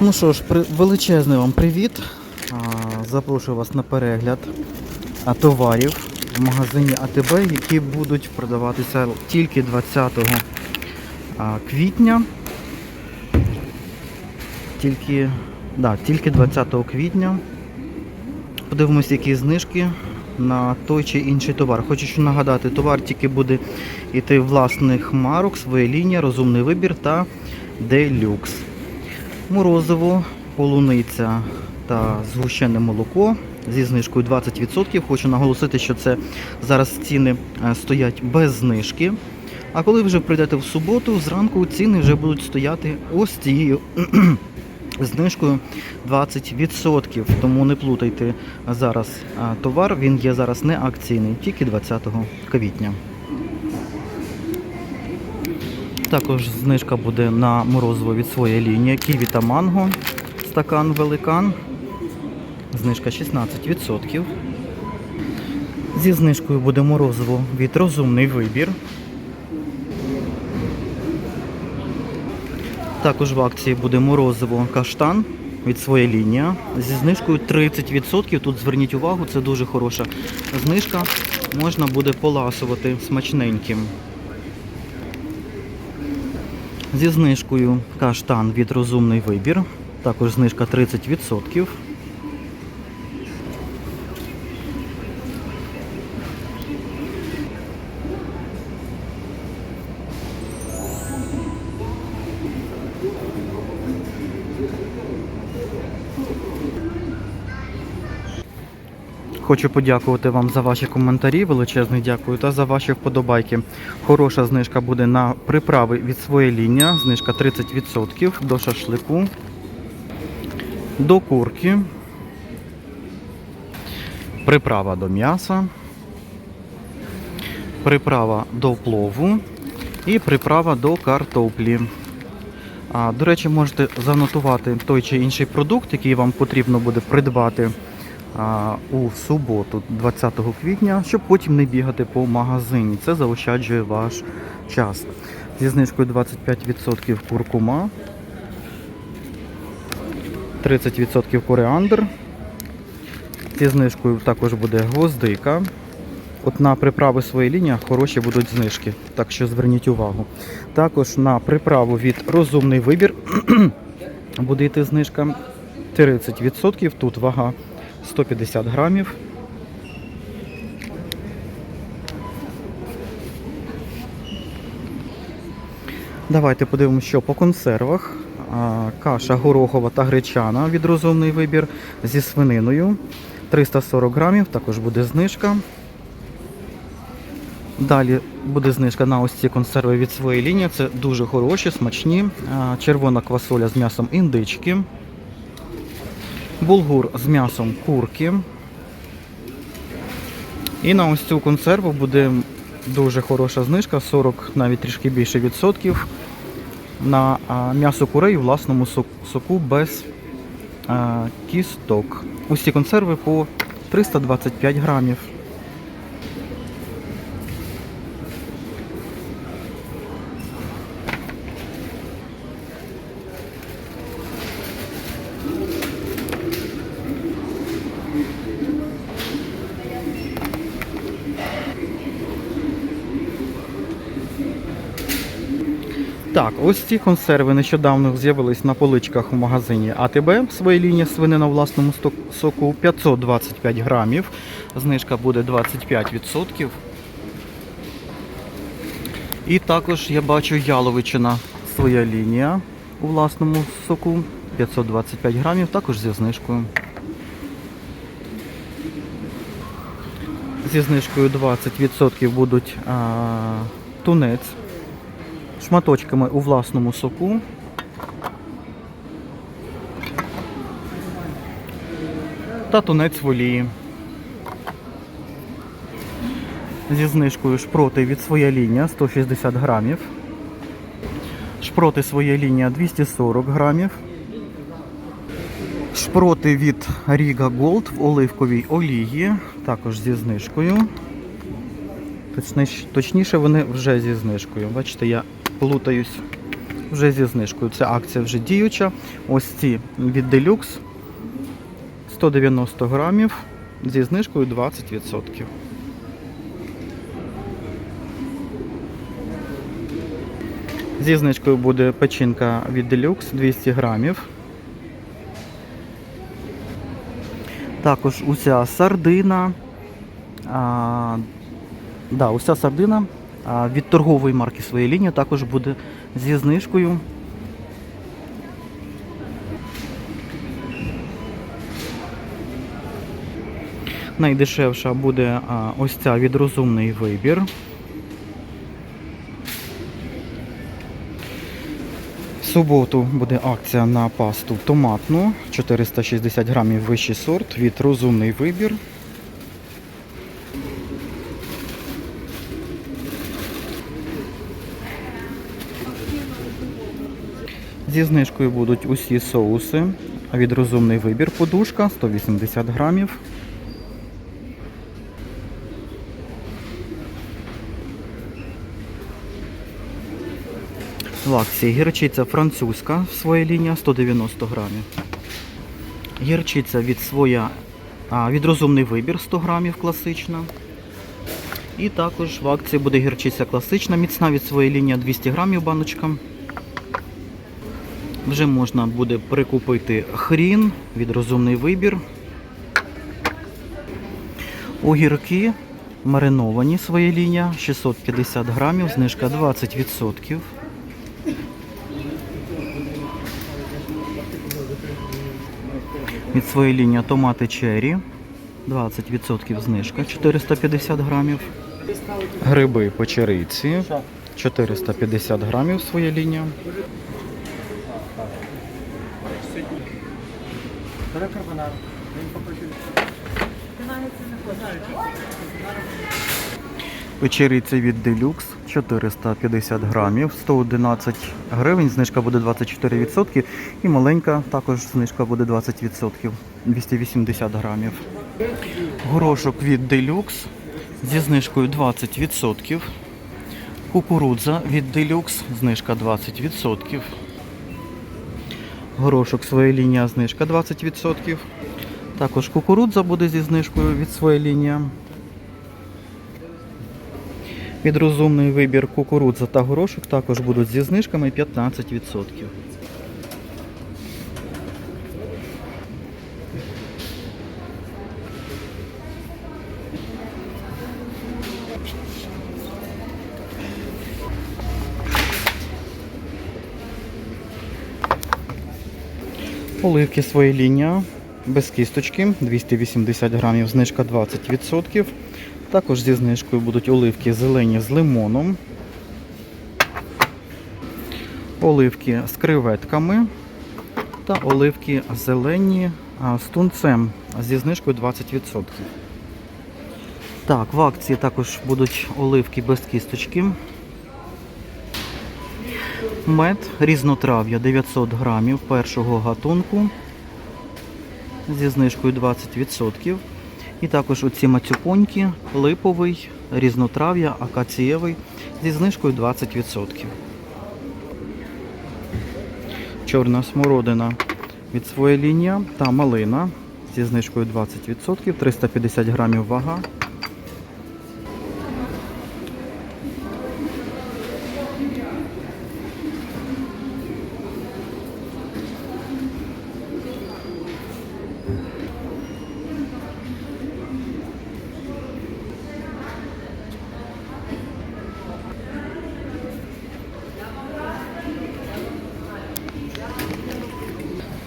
Ну що ж, величезний вам привіт. Запрошую вас на перегляд товарів в магазині АТБ, які будуть продаватися тільки 20 квітня. Тільки, да, тільки 20 квітня. Подивимось, які знижки на той чи інший товар. Хочу ще нагадати, товар тільки буде йти власних марок, своя лінія, розумний вибір та делюкс. Морозиво, полуниця та згущене молоко зі знижкою 20%. Хочу наголосити, що це зараз ціни е, стоять без знижки. А коли вже прийдете в суботу, зранку ціни вже будуть стояти ось цією знижкою 20%. Тому не плутайте зараз товар. Він є зараз не акційний, тільки 20 квітня. Також знижка буде на морозиво від своєї лінії. Ківі та манго. Стакан великан. Знижка 16%. Зі знижкою буде морозиво від розумний вибір. Також в акції буде морозиво каштан від своєї лінії зі знижкою 30%. Тут зверніть увагу, це дуже хороша знижка. Можна буде поласувати смачненьким. Зі знижкою каштан від розумний вибір. Також знижка 30%. Хочу подякувати вам за ваші коментарі. Величезне дякую та за ваші вподобайки. Хороша знижка буде на приправи від своєї лінії. Знижка 30% до шашлику, до курки, приправа до м'яса, приправа до плову і приправа до картоплі. До речі, можете занотувати той чи інший продукт, який вам потрібно буде придбати у суботу, 20 квітня, щоб потім не бігати по магазині. Це заощаджує ваш час. Зі знижкою 25% куркума, 30% коріандр. Зі знижкою також буде гвоздика. От на приправи своєї лінії хороші будуть знижки, так що зверніть увагу. Також на приправу від розумний вибір буде йти знижка 30%. Тут вага 150 грамів. Давайте подивимося, що по консервах. Каша горохова та гречана від розумний вибір зі свининою. 340 грамів, також буде знижка. Далі буде знижка на ось ці консерви від своєї лінії. Це дуже хороші, смачні. Червона квасоля з м'ясом індички. Булгур з м'ясом курки. І на ось цю консерву буде дуже хороша знижка, 40, навіть трішки більше відсотків. На м'ясо курей у власному соку без кісток. Усі консерви по 325 грамів. Так, ось ці консерви нещодавно з'явились на поличках у магазині АТБ. Своя лінія свинина у власному соку 525 грамів. Знижка буде 25%. І також я бачу яловичина своя лінія у власному соку 525 грамів, також зі знижкою. Зі знижкою 20% будуть а, тунець шматочками у власному соку. Та тунець в олії. Зі знижкою шпроти від своя лінія 160 грамів. Шпроти своя лінія 240 грамів. Шпроти від Riga Gold в оливковій олії, також зі знижкою. Точніше вони вже зі знижкою. Бачите, я плутаюсь вже зі знижкою. Ця акція вже діюча. Ось ці від Deluxe 190 грамів зі знижкою 20%. Зі знижкою буде печінка від Deluxe 200 грамів. Також уся сардина. А, да, уся сардина від торгової марки своєї лінії також буде зі знижкою. Найдешевша буде ось ця від розумний вибір. В суботу буде акція на пасту томатну 460 грамів вищий сорт від розумний вибір. Зі знижкою будуть усі соуси. Від розумний вибір подушка 180 грамів. В акції гірчиця французька своя лінія 190 грамів. Гірчиця від своя, а, від розумний вибір 100 грамів класична. І також в акції буде гірчиця класична, міцна від своєї лінії 200 грамів баночка. Вже можна буде прикупити хрін від розумний вибір. Огірки мариновані своя лінія 650 грамів, знижка 20%. Від своєї лінії томати черрі 20% знижка 450 грамів. Гриби печериці 450 грамів своя лінія. Печериця від Deluxe 450 грамів, 111 гривень, знижка буде 24% і маленька також знижка буде 20%, 280 грамів. Горошок від Deluxe зі знижкою 20%. Кукурудза від Deluxe, знижка 20%. Горошок своя лінія, знижка 20%. Також кукурудза буде зі знижкою від своєї лінії. Від розумний вибір кукурудза та горошок також будуть зі знижками 15%. Оливки своя лінія без кісточки 280 грамів, знижка 20%. Також зі знижкою будуть оливки зелені з лимоном. Оливки з креветками та оливки зелені з тунцем зі знижкою 20%. Так, в акції також будуть оливки без кісточки. Мед різнотрав'я 900 грамів першого гатунку зі знижкою 20%. І також оці мацюпоньки, липовий, різнотрав'я, акацієвий зі знижкою 20%. Чорна смородина від своєї лінії та малина зі знижкою 20%, 350 грамів вага.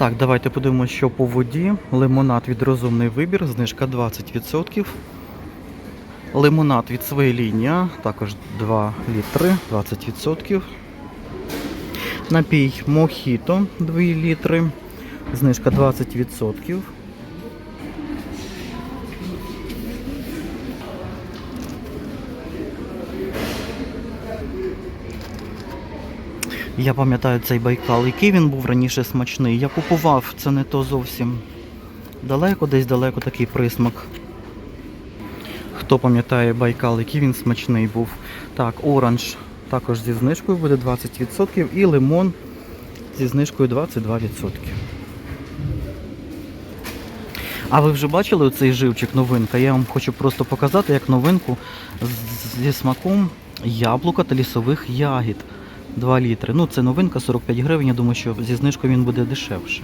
Так, давайте подивимося, що по воді. Лимонад від розумний вибір, знижка 20%. Лимонад від своєї лінії, також 2 літри, 20%. Напій Мохіто 2 літри, знижка 20%. Я пам'ятаю цей байкал, який він був раніше смачний. Я купував, це не то зовсім. Далеко, десь далеко такий присмак. Хто пам'ятає байкал, який він смачний був. Так, оранж також зі знижкою буде 20% і лимон зі знижкою 22%. А ви вже бачили цей живчик новинка? Я вам хочу просто показати як новинку зі смаком яблука та лісових ягід. 2 літри. Ну, це новинка 45 гривень. Я думаю, що зі знижкою він буде дешевше.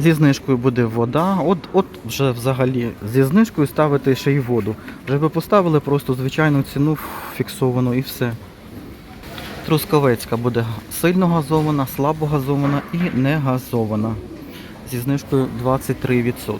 Зі знижкою буде вода. От, от вже взагалі зі знижкою ставити ще й воду. Вже би поставили просто звичайну ціну фіксовану і все. Трускавецька буде сильно газована, слабо газована і не газована. Зі знижкою 23%.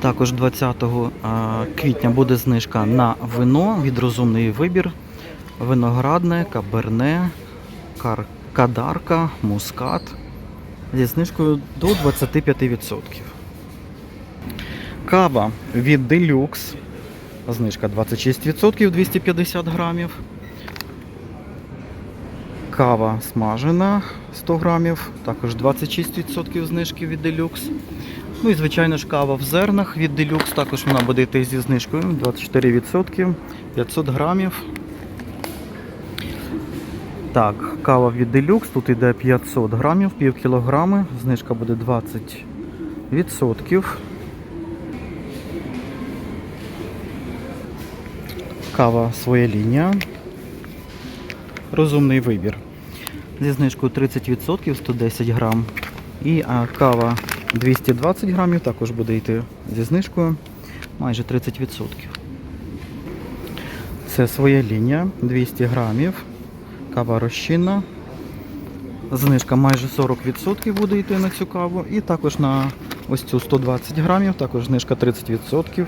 Також 20 квітня буде знижка на вино від розумний вибір. Виноградне, каберне, кадарка, мускат зі знижкою до 25%. Кава від Deluxe. Знижка 26% 250 грамів. Кава смажена 100 грамів, також 26% знижки від Deluxe. Ну і звичайно ж кава в зернах від Deluxe, також вона буде йти зі знижкою 24%, 500 грамів. Так, кава від Deluxe, тут йде 500 грамів, пів кілограми, знижка буде 20%. Кава своя лінія. Розумний вибір. Зі знижкою 30% 110 грам. І а, кава 220 грамів також буде йти зі знижкою майже 30%. Це своя лінія 200 грамів. Кава розчинна. Знижка майже 40% буде йти на цю каву. І також на ось цю 120 грамів, також знижка 30%.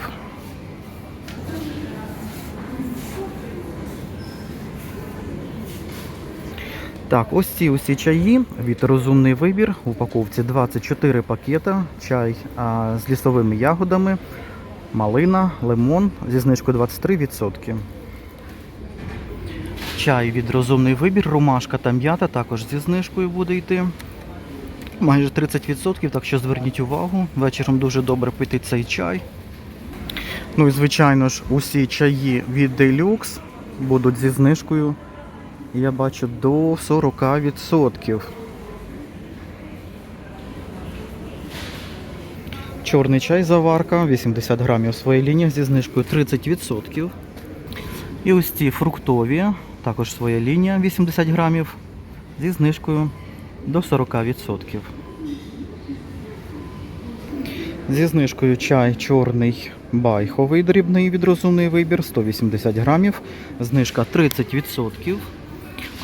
Так, ось ці усі чаї від розумний вибір. В упаковці 24 пакета. Чай а, з лісовими ягодами, малина, лимон зі знижкою 23%. Чай від розумний вибір, ромашка та м'ята також зі знижкою буде йти. Майже 30%, так що зверніть увагу. Вечором дуже добре пити цей чай. Ну і звичайно ж, усі чаї від Deluxe будуть зі знижкою я бачу до 40%. Чорний чай заварка, 80 грамів своєї лінії зі знижкою 30%. І ось ці фруктові, також своя лінія 80 грамів зі знижкою до 40%. Зі знижкою чай чорний байховий дрібний від розумний вибір 180 грамів, знижка 30%.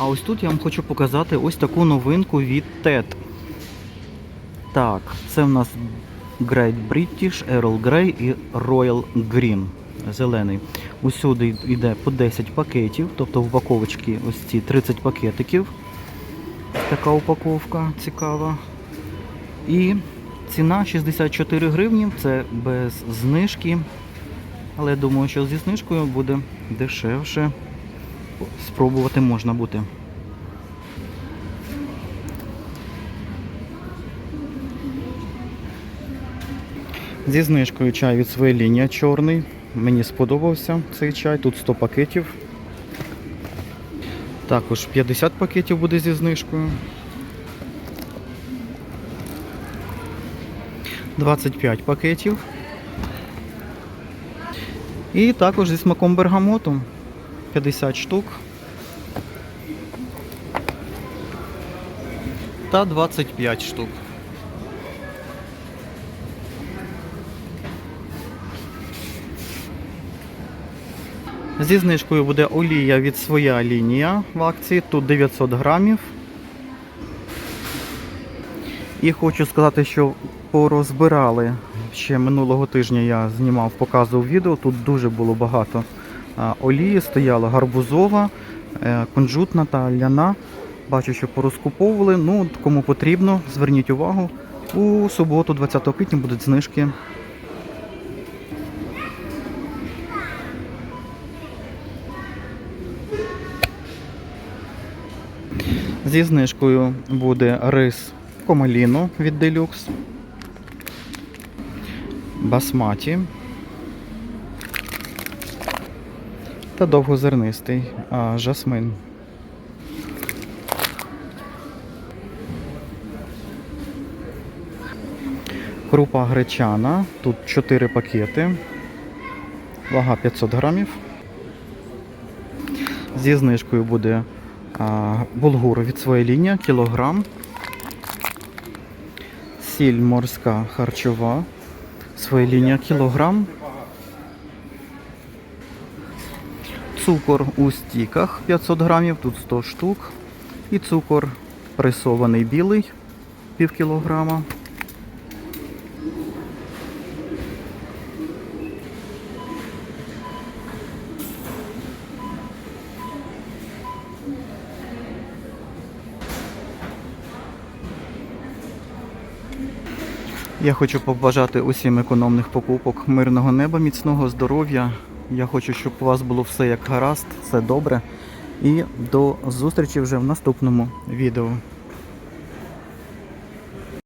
А ось тут я вам хочу показати ось таку новинку від TED. Так, це в нас Great British, Earl Grey і Royal Green. Зелений. Усюди йде по 10 пакетів, тобто в упаковочці ось ці 30 пакетиків. Така упаковка цікава. І ціна 64 гривні, це без знижки. Але думаю, що зі знижкою буде дешевше. Спробувати можна буде. Зі знижкою чай від своєї лінії чорний. Мені сподобався цей чай. Тут 100 пакетів. Також 50 пакетів буде зі знижкою. 25 пакетів. І також зі смаком бергамоту 50 штук. Та 25 штук. Зі знижкою буде олія від своя лінія в акції. Тут 900 грамів. І хочу сказати, що порозбирали ще минулого тижня я знімав, показував відео. Тут дуже було багато олії, стояла гарбузова, е, кунжутна та ляна. Бачу, що порозкуповували. Ну, кому потрібно, зверніть увагу. У суботу, 20 квітня, будуть знижки. Зі знижкою буде рис комаліно від Deluxe. Басматі. Та довгозернистий а, жасмин. Крупа гречана. Тут 4 пакети. Вага 500 грамів. Зі знижкою буде а, булгур від своєї лінії, кілограм. Сіль морська харчова. Своя лінія кілограм. Цукор у стіках 500 грамів, тут 100 штук. І цукор пресований білий пів кілограма. Я хочу побажати усім економних покупок, мирного неба, міцного здоров'я. Я хочу, щоб у вас було все як гаразд, все добре. І до зустрічі вже в наступному відео.